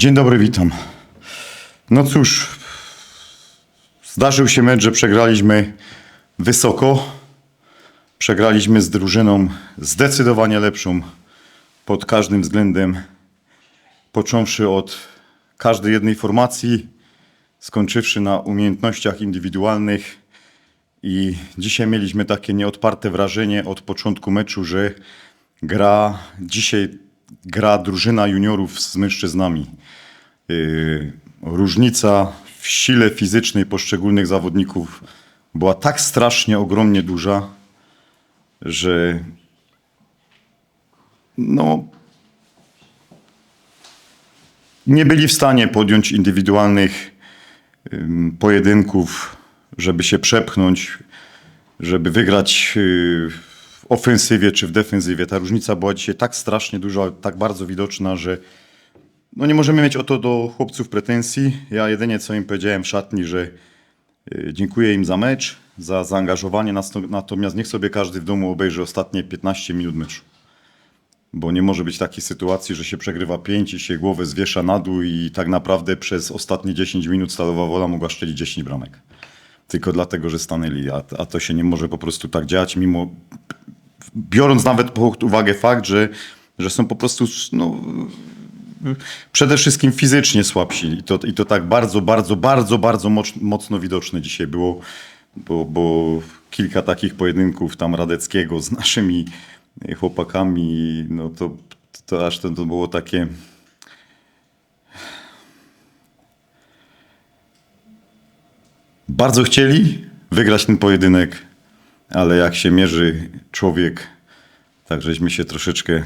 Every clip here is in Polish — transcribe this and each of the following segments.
Dzień dobry, witam. No cóż, zdarzył się mecz, że przegraliśmy wysoko. Przegraliśmy z drużyną zdecydowanie lepszą pod każdym względem, począwszy od każdej jednej formacji, skończywszy na umiejętnościach indywidualnych. I dzisiaj mieliśmy takie nieodparte wrażenie od początku meczu, że gra dzisiaj gra drużyna juniorów z mężczyznami. Yy, różnica w sile fizycznej poszczególnych zawodników była tak strasznie ogromnie duża, że no nie byli w stanie podjąć indywidualnych pojedynków, żeby się przepchnąć, żeby wygrać w ofensywie czy w defensywie. Ta różnica była dzisiaj tak strasznie duża, tak bardzo widoczna, że no nie możemy mieć o to do chłopców pretensji. Ja jedynie co im powiedziałem w szatni, że yy, dziękuję im za mecz, za zaangażowanie, natomiast niech sobie każdy w domu obejrzy ostatnie 15 minut meczu. Bo nie może być takiej sytuacji, że się przegrywa 5 i się głowę zwiesza na dół i tak naprawdę przez ostatnie 10 minut Stalowa Wola mogła szczelić 10 bramek. Tylko dlatego, że stanęli, a, a to się nie może po prostu tak dziać, mimo biorąc nawet pod uwagę fakt, że, że są po prostu no, przede wszystkim fizycznie słabsi. I to, I to tak bardzo, bardzo, bardzo, bardzo moc- mocno widoczne dzisiaj było, bo, bo kilka takich pojedynków tam Radeckiego z naszymi chłopakami, no to, to aż to, to było takie... Bardzo chcieli wygrać ten pojedynek, ale jak się mierzy człowiek, tak żeśmy się troszeczkę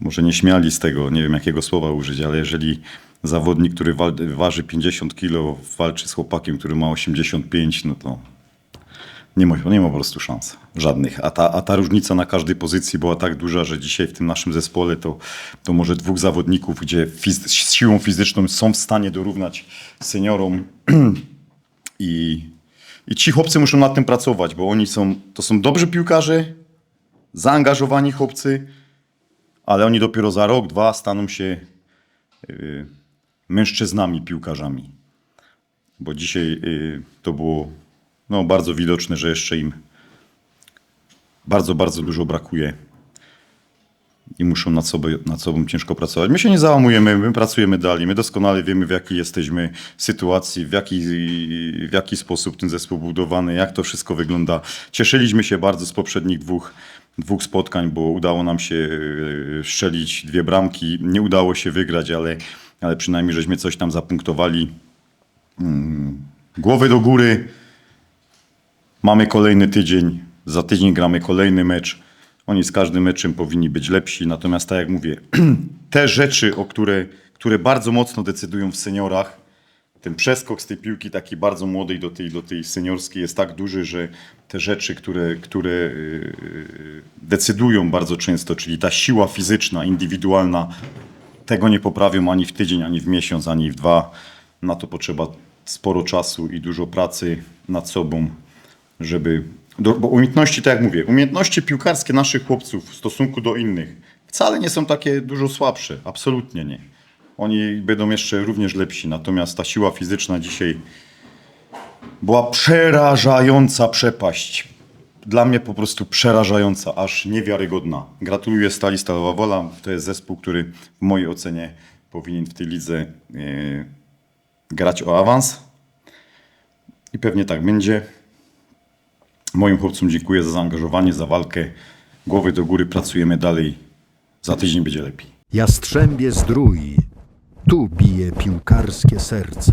może nie śmiali z tego, nie wiem jakiego słowa użyć, ale jeżeli zawodnik, który wal- waży 50 kg, walczy z chłopakiem, który ma 85, no to nie ma, nie ma po prostu szans. Żadnych. A ta, a ta różnica na każdej pozycji była tak duża, że dzisiaj w tym naszym zespole to, to może dwóch zawodników, gdzie z siłą fizyczną są w stanie dorównać seniorom i, i ci chłopcy muszą nad tym pracować, bo oni są, to są dobrzy piłkarze, zaangażowani chłopcy, ale oni dopiero za rok, dwa staną się y, mężczyznami, piłkarzami. Bo dzisiaj y, to było no, bardzo widoczne, że jeszcze im bardzo, bardzo dużo brakuje i muszą nad sobą, nad sobą ciężko pracować. My się nie załamujemy, my pracujemy dalej, my doskonale wiemy w jakiej jesteśmy sytuacji, w jaki, w jaki sposób ten zespół budowany, jak to wszystko wygląda. Cieszyliśmy się bardzo z poprzednich dwóch, dwóch spotkań, bo udało nam się e, strzelić dwie bramki. Nie udało się wygrać, ale, ale przynajmniej żeśmy coś tam zapunktowali. Mm, Głowy do góry. Mamy kolejny tydzień, za tydzień gramy kolejny mecz. Oni z każdym meczem powinni być lepsi. Natomiast tak jak mówię, te rzeczy, o które, które bardzo mocno decydują w seniorach, ten przeskok z tej piłki takiej bardzo młodej do tej, do tej seniorskiej jest tak duży, że te rzeczy, które, które yy, decydują bardzo często, czyli ta siła fizyczna, indywidualna, tego nie poprawią ani w tydzień, ani w miesiąc, ani w dwa. Na to potrzeba sporo czasu i dużo pracy nad sobą, żeby. Do, bo umiejętności, tak jak mówię, umiejętności piłkarskie naszych chłopców w stosunku do innych wcale nie są takie dużo słabsze. Absolutnie nie. Oni będą jeszcze również lepsi. Natomiast ta siła fizyczna dzisiaj była przerażająca przepaść. Dla mnie po prostu przerażająca, aż niewiarygodna. Gratuluję Stali Stalowa Wola. To jest zespół, który w mojej ocenie powinien w tej lidze e, grać o awans. I pewnie tak będzie. Moim chłopcom dziękuję za zaangażowanie, za walkę. Głowy do góry, pracujemy dalej. Za tydzień będzie lepiej. Jastrzębie zdrój, tu bije piłkarskie serce.